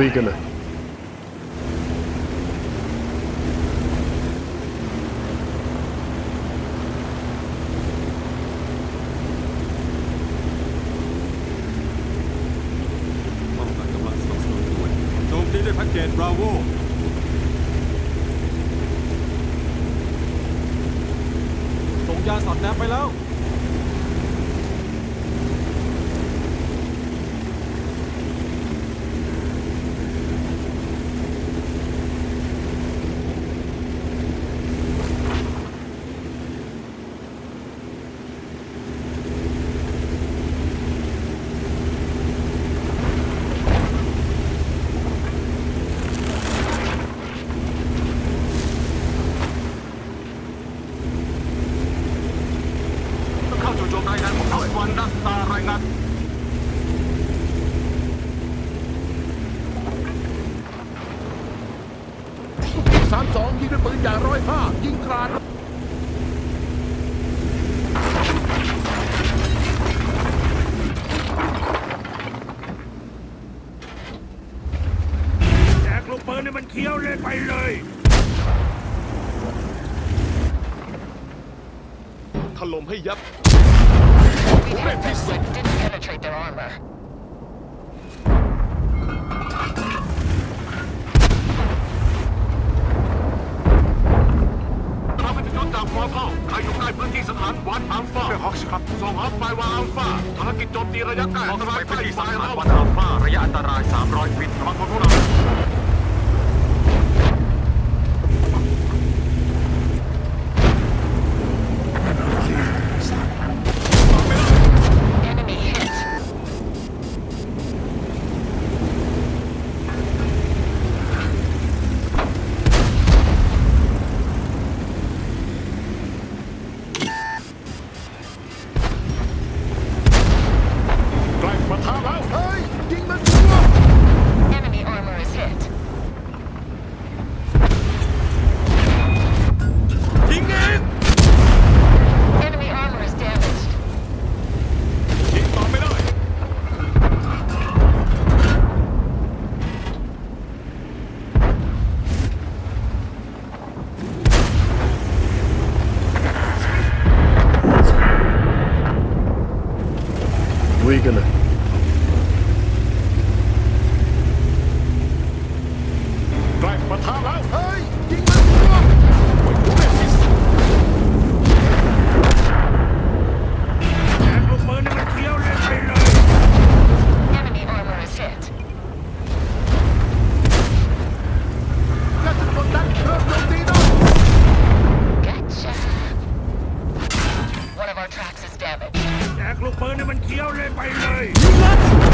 ลุยกันเลยป้องกันกำลังสนับสนุนด้วยโจมตีด้วยแพ็กเกจบราโวส่งยาสอดแนมไปแล้ว เข้าจู่โจมรายงานของเขา วันนักตารายงานสามสองยิงด้วยปืนอย่างร้อยห้ายิงกราดแจกลูกปืนให้มันเคี้ยวเลยไปเลยถล่มให้ยับ We hit them, but didn't penetrate their armor. เราเป็นจุดจากมอเข้าใครอยู่ใกล้พื้นที่สถานวันอัลฟาเป็นฮอกส์ครับส่งฮอกไปวางอัลฟาภารกิจโจมตีระยะใกล้อันตรายใกล้สายเราวันอัลฟาระยะอันตราย 300 ฟิตระวังคนพวกเรา ลุยกั มันเคี้ยวเลยไปเลย